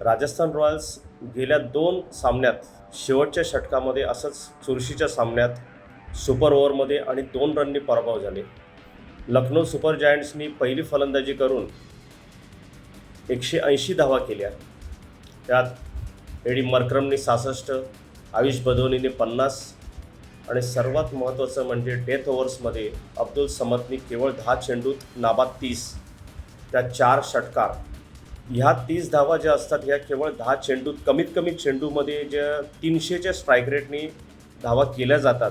Rajasthan Royals गेल्या दोन सामन्यात शेवटच्या षटकामध्ये असंच चुरशीच्या सामन्यात सुपर ओव्हरमध्ये आणि दोन रननी पराभव झाले. लखनौ सुपर जायंट्सनी पहिली फलंदाजी करून एकशे ऐंशी धावा केल्या. त्यात एडी मरक्रमने सहासष्ट आयुष बदोनीने पन्नास आणि सर्वात महत्त्वाचं म्हणजे डेथ ओव्हर्समध्ये अब्दुल समदनी केवळ दहा चेंडूत नाबाद तीस. त्या चार षटकार ह्या तीस धावा ज्या असतात ह्या केवळ दहा चेंडूत कमीत कमी चेंडूमध्ये ज्या तीनशेच्या स्ट्राईक रेटनी धावा केल्या जातात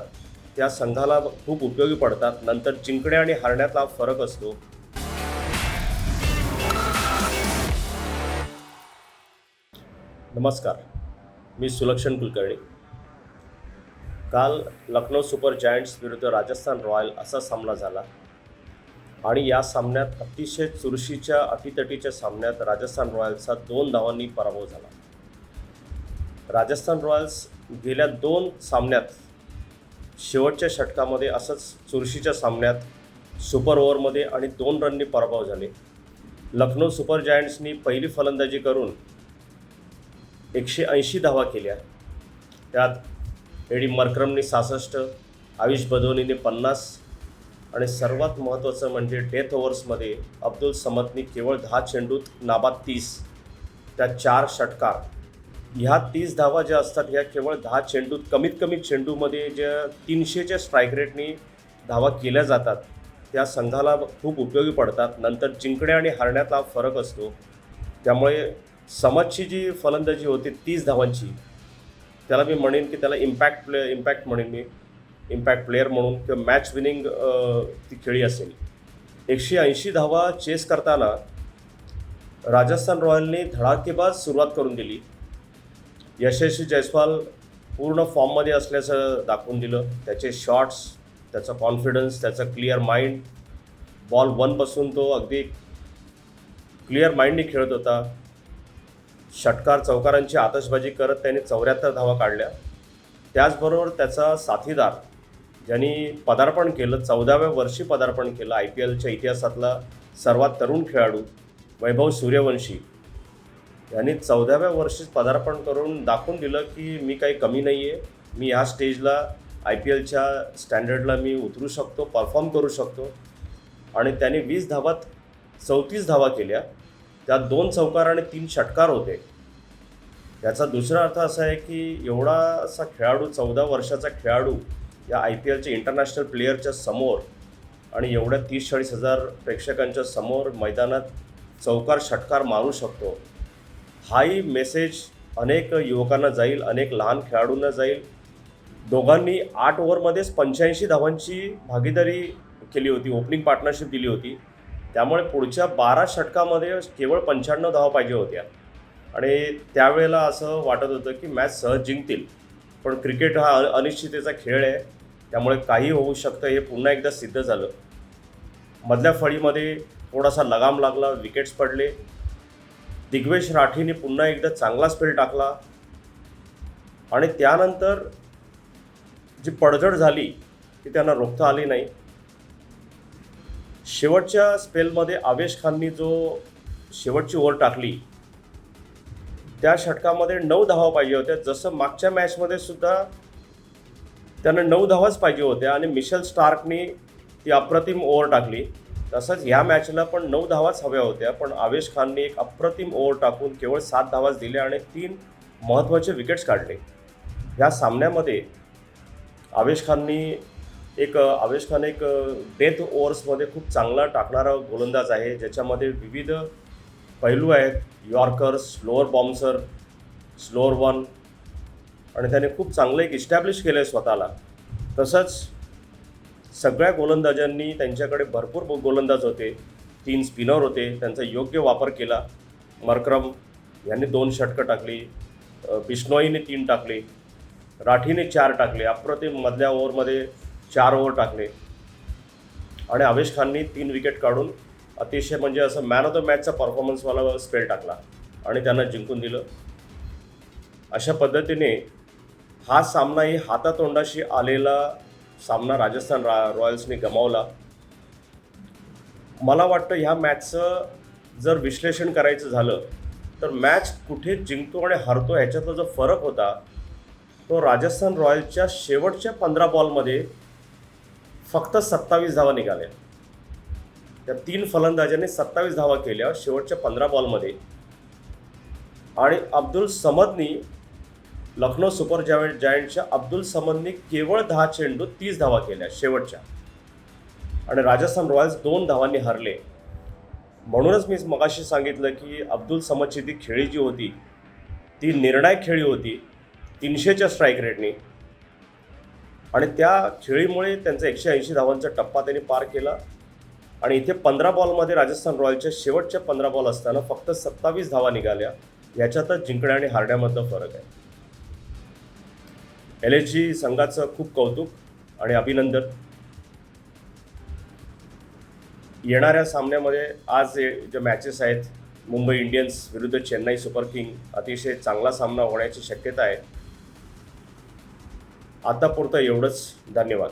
त्या संघाला खूप उपयोगी पडतात. नंतर जिंकण्या आणि हारण्यातला फरक असतो. नमस्कार. मी सुलक्षण कुलकर्णी. काल लखनौ सुपर जायंट्स विरुद्ध राजस्थान रॉयल असा सामना झाला. आणि या सामन्यात अतिशय चुरशीच्या अटीतटीच्या सामन्यात राजस्थान रॉयल्सचा दोन धावांनी पराभव झाला. राजस्थान रॉयल्स गेल्या दोन सामन्यात शेवटच्या षटकामध्ये असंच चुरशीच्या सामन्यात सुपर ओव्हरमध्ये आणि दोन रननी पराभव झाले. लखनौ सुपर जायंट्सनी पहिली फलंदाजी करून एकशे ऐंशी धावा केल्या. त्यात एडी मरक्रमनी सहासष्ट आयुष बदोनीने पन्नास आणि सर्वात महत्त्वाचं म्हणजे डेथ ओव्हर्समध्ये अब्दुल समदनी केवळ दहा चेंडूत नाबाद तीस त्या चार षटकार. ह्या तीस धावा ज्या असतात ह्या केवळ दहा चेंडूत कमीत कमी चेंडूमध्ये ज्या तीनशेच्या स्ट्राईक रेटनी धावा केल्या जातात त्या संघाला खूप उपयोगी पडतात. नंतर जिंकण्या आणि हारण्यातला फरक असतो. त्यामुळे समजची जी फलंदाजी होती तीस धावांची त्याला मी म्हणेन की त्याला इम्पॅक्ट प्ले इम्पॅक्ट म्हणेन मी. इम्पॅक्ट प्लेअर म्हणून किंवा मॅच विनिंग ती खेळी असेल. एकशे ऐंशी धावा चेस करताना राजस्थान रॉयलने धडाकेबाज सुरुवात करून दिली. यशस्वी जयस्वाल पूर्ण फॉर्ममध्ये असल्याचं दाखवून दिलं. त्याचे शॉट्स त्याचा कॉन्फिडन्स त्याचा क्लिअर माइंड बॉल वनपासून तो अगदी क्लिअर माइंडने खेळत होता. षटकार चौकारांची आतषबाजी करत त्याने चौऱ्याहत्तर धावा काढल्या. त्याचबरोबर त्याचा साथीदार ज्यांनी पदार्पण केलं चौदाव्या वर्षी पदार्पण केलं आय पी एलच्या इतिहासातला सर्वात तरुण खेळाडू वैभव सूर्यवंशी. यांनी चौदाव्या वर्षी पदार्पण करून दाखवून दिलं की मी काही कमी नाही आहे मी ह्या स्टेजला आय पी एलच्या स्टँडर्डला मी उतरू शकतो परफॉर्म करू शकतो. आणि त्याने वीस धावात चौतीस धावा केल्या. त्यात दोन चौकार आणि तीन षटकार होते. याचा दुसरा अर्थ असा आहे की एवढा असा खेळाडू चौदा वर्षाचा खेळाडू या आय पी एलच्या इंटरनॅशनल प्लेयरच्या समोर आणि एवढ्या तीस चाळीस हजार प्रेक्षकांच्या समोर मैदानात चौकार षटकार मारू शकतो. हाही मेसेज अनेक युवकांना जाईल अनेक लहान खेळाडूंना जाईल. दोघांनी आठ ओव्हरमध्येच पंच्याऐंशी धावांची भागीदारी केली होती ओपनिंग पार्टनरशिप दिली होती. त्यामुळे पुढच्या बारा षटकामध्ये केवळ पंच्याण्णव धावा पाहिजे होत्या. आणि त्यावेळेला असं वाटत होतं की मॅच सहज जिंकतील. पण क्रिकेट हा अनिश्चितेचा अनिश्चिततेचा खेळ आहे. त्यामुळे काही होऊ शकतं हे पुन्हा एकदा सिद्ध झालं. मधल्या फळीमध्ये थोडासा लगाम लागला विकेट्स पडले. दिग्वेश राठीने पुन्हा एकदा चांगला स्पेल टाकला. आणि त्यानंतर जी पडझड झाली ती त्यांना रोखता आली नाही. शेवटच्या स्पेलमध्ये आवेश खाननी जो शेवटची ओव्हर टाकली त्या षटकामध्ये नऊ धावा पाहिजे होत्या. जसं मागच्या मॅचमध्ये सुद्धा त्यांना नऊ धावाच पाहिजे होत्या आणि मिशेल स्टार्कनी ती अप्रतिम ओव्हर टाकली. तसंच ह्या मॅचला पण नऊ धावाच हव्या होत्या. पण आवेश खानने एक अप्रतिम ओव्हर टाकून केवळ सात धावाच दिल्या आणि तीन महत्त्वाचे विकेट्स काढले. ह्या सामन्यामध्ये आवेश खाननी एक आवेश खान एक डेथ ओव्हर्समध्ये खूप चांगला टाकणारा गोलंदाज आहे. ज्याच्यामध्ये विविध पैलू आहेत. Yorker slower bouncer slower one. आणि त्याने खूप चांगलं एक इस्टॅब्लिश केलं आहे स्वतःला. तसंच सगळ्या गोलंदाजांनी त्यांच्याकडे भरपूर गोलंदाज होते. तीन स्पिनर होते. त्यांचा योग्य वापर केला. मरक्रम यांनी दोन षटकं टाकली. बिश्नोईने तीन टाकले. राठीने चार टाकले. अप्रतिम मधल्या ओव्हरमध्ये चार ओव्हर टाकले. आणि आवेश खाननी तीन विकेट काढून अतिशय म्हणजे असं मॅन ऑफ द मॅचचा परफॉर्मन्सवाला स्पेल टाकला आणि त्यांना जिंकून दिलं. अशा पद्धतीने हा सामनाही हातातोंडाशी आलेला सामना राजस्थान रा रॉयल्सने गमावला. मला वाटतं ह्या मॅचचं जर विश्लेषण करायचं झालं तर मॅच कुठे जिंकतो आणि हरतो ह्याच्यातला जो फरक होता तो राजस्थान रॉयल्सच्या शेवटच्या पंधरा बॉलमध्ये फक्त सत्तावीस धावा निघाल्या. त्या तीन फलंदाजांनी सत्तावीस धावा केल्या शेवटच्या पंधरा बॉलमध्ये. आणि अब्दुल समदनी लखनौ सुपर जायंट जायंटच्या अब्दुल समदनी केवळ दहा चेंडू तीस धावा केल्या शेवटच्या. आणि राजस्थान रॉयल्स दोन धावांनी हरले. म्हणूनच मी मगाशी सांगितलं की अब्दुल समदची ती खेळी जी होती ती निर्णायक खेळी होती तीनशेच्या स्ट्राईक रेटने आणि त्या खेळीमुळे त्यांचा एकशे ऐंशी धावांचा टप्पा त्यांनी पार केला. आणि इथे पंधरा बॉलमध्ये राजस्थान रॉयल्सच्या शेवटच्या पंधरा बॉल असताना फक्त सत्तावीस धावा निघाल्या. याच्यातच जिंकण्या आणि हारण्यामधला फरक आहे. एल एच जी संघाचं खूप कौतुक आणि अभिनंदन. येणाऱ्या सामन्यामध्ये आज जे जे मॅचेस आहेत मुंबई इंडियन्स विरुद्ध चेन्नई सुपर किंग अतिशय चांगला सामना होण्याची शक्यता आहे. आतापुरतं एवढंच. धन्यवाद.